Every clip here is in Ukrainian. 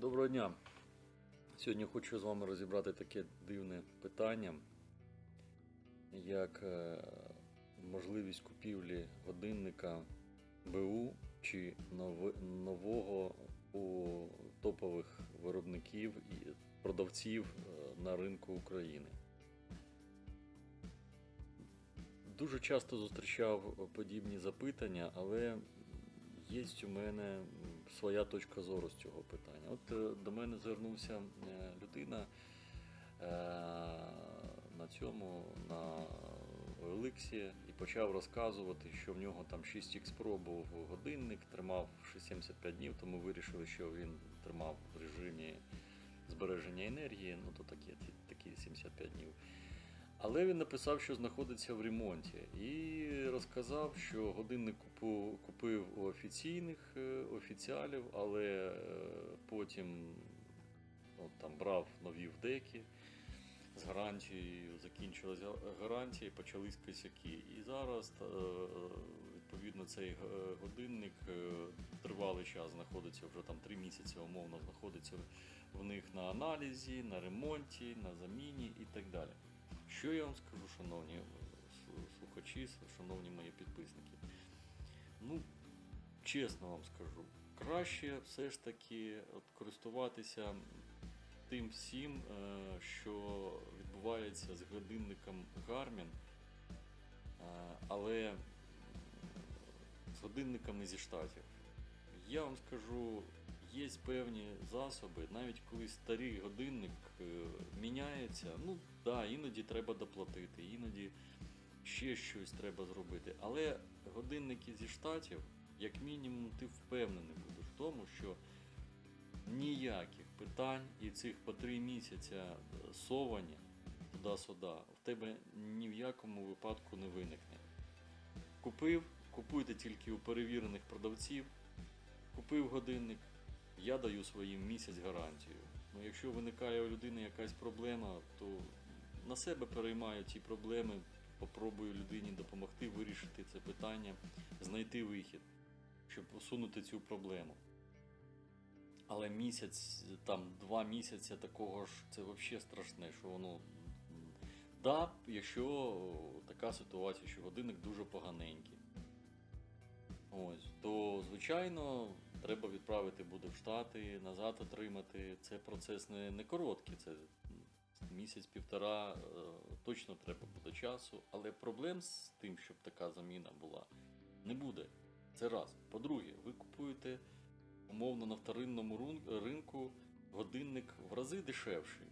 Доброго дня. Сьогодні хочу з вами розібрати таке дивне питання, як е, можливість купівлі годинника БУ чи нового у топових виробників і продавців е, на ринку України. Дуже часто зустрічав подібні запитання, але є у мене своя точка зору з цього питання. От е, до мене звернувся е, людина е, на цьому, на Еликсі, і почав розказувати, що в нього там 6х Pro був годинник, тримав 75 днів, тому вирішили, що він тримав в режимі збереження енергії, ну то такі, такі 75 днів. Але він написав, що знаходиться в ремонті, і розказав, що годинник купив у офіційних е, офіціалів, але е, потім от, там, брав нові вдеки з гарантією, закінчилась гарантія, почались косяки. І зараз е, відповідно цей годинник тривалий час знаходиться вже там три місяці, умовно знаходиться в них на аналізі, на ремонті, на заміні і так далі. Що я вам скажу, шановні е, слухачі, шановні мої підписники? Ну, чесно вам скажу, краще все ж таки от, користуватися тим всім, е, що відбувається з годинником е, але з годинниками зі штатів. Я вам скажу, є певні засоби, навіть коли старий годинник е, міняється, ну да, іноді треба доплатити, іноді ще щось треба зробити. Але годинники зі штатів, як мінімум, ти впевнений будеш в тому, що ніяких питань і цих по три місяця е, совання туди-сюди в тебе ні в якому випадку не виникне. Купив, купуйте тільки у перевірених продавців. Купив годинник, я даю своїм місяць гарантію. Ну, якщо виникає у людини якась проблема, то на себе переймаю ці проблеми, попробую людині допомогти вирішити це питання, знайти вихід, щоб усунути цю проблему. Але місяць, там два місяці такого ж, це взагалі страшне, що воно. Да, якщо така ситуація, що годинник дуже поганенький. Ось, то звичайно треба відправити буде в Штати, назад отримати. Це процес не, не короткий, це місяць-півтора, е, точно треба буде часу. Але проблем з тим, щоб така заміна була, не буде. Це раз. По-друге, ви купуєте умовно на вторинному ринку годинник в рази дешевший,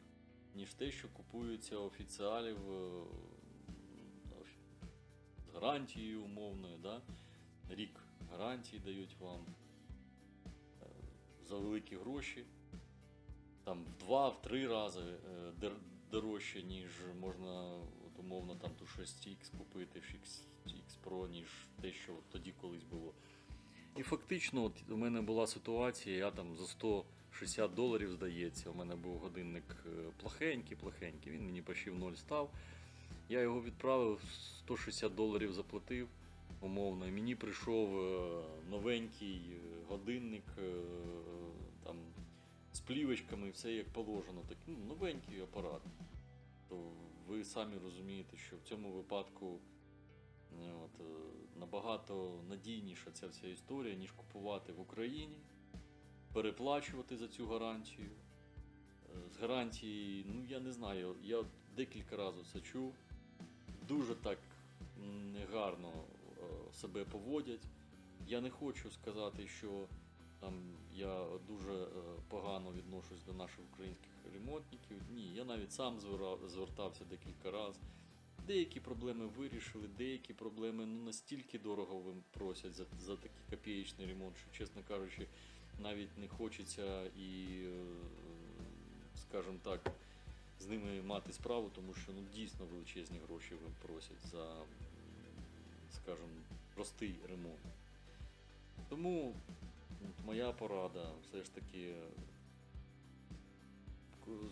ніж те, що купується офіціалів е, з гарантією умовною. Да? Рік гарантії дають вам е, за великі гроші. Там в два, в три рази е, дорожче, ніж можна от, умовно там ту 6X купити, 6X Pro, ніж те, що тоді колись було. І фактично, от у мене була ситуація, я там за 160 доларів, здається, у мене був годинник е, плохенький, плохенький, він мені почти в ноль став. Я його відправив, 160 доларів заплатив, умовно, і мені прийшов е, новенький годинник там, з плівочками, все як положено. Так, ну, новенький апарат. То ви самі розумієте, що в цьому випадку е, От, е, набагато надійніша ця вся історія, ніж купувати в Україні, переплачувати за цю гарантію. Е, З гарантії, ну я не знаю, я декілька разів це чув. Дуже так негарно себе поводять. Я не хочу сказати, що там я дуже е, погано відношусь до наших українських ремонтників. Ні, я навіть сам звертався декілька разів. Деякі проблеми вирішили, деякі проблеми ну, настільки дорого просять за, за такий копієчний ремонт, що, чесно кажучи, навіть не хочеться і, е, скажімо так, з ними мати справу, тому що ну, дійсно величезні гроші просять за, скажімо, простий ремонт. Тому от, моя порада все ж таки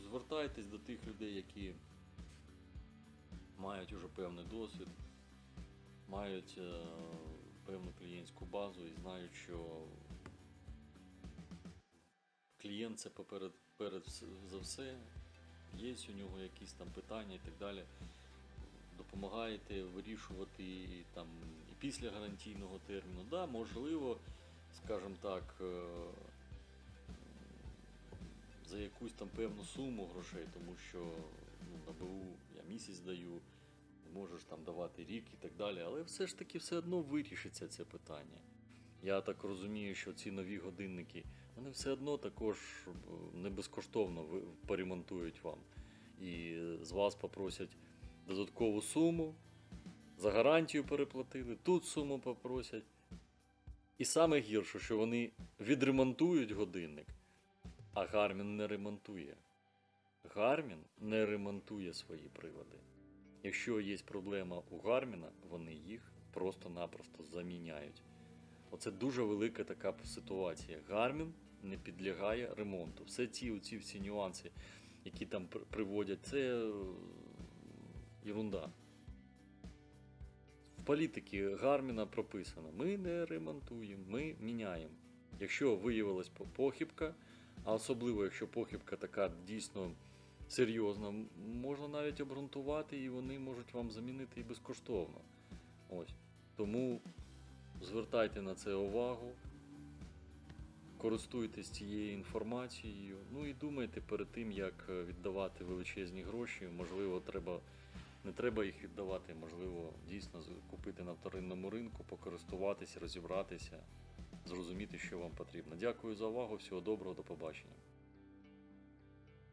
звертайтесь до тих людей, які мають уже певний досвід, мають е, певну клієнтську базу і знають, що клієнт це поперед перед за все, є у нього якісь там питання і так далі. Допомагаєте вирішувати там і після гарантійного терміну. Да, можливо, скажімо так, е, за якусь там певну суму грошей, тому що ну, на БУ я місяць даю, можеш там давати рік і так далі, але все ж таки все одно вирішиться це питання. Я так розумію, що ці нові годинники вони все одно також е, не безкоштовно поремонтують вам. І з вас попросять додаткову суму, за гарантію переплатили, тут суму попросять. І саме гірше, що вони відремонтують годинник, а Гармін не ремонтує. Гармін не ремонтує свої прилади. Якщо є проблема у Гарміна, вони їх просто-напросто заміняють. Оце дуже велика така ситуація. Гармін не підлягає ремонту. Все ці, оці всі нюанси, які там приводять, це е, ерунда. Політики Гарміна прописано: ми не ремонтуємо, ми міняємо. Якщо виявилась похибка, а особливо якщо похибка така дійсно серйозна, можна навіть обґрунтувати, і вони можуть вам замінити і безкоштовно. Ось. Тому звертайте на це увагу, користуйтесь цією інформацією. Ну і думайте перед тим, як е, віддавати величезні гроші. Можливо, треба, не треба їх віддавати, можливо, дійсно купити на вторинному ринку, покористуватися, розібратися, зрозуміти, що вам потрібно. Дякую за увагу, всього доброго, до побачення.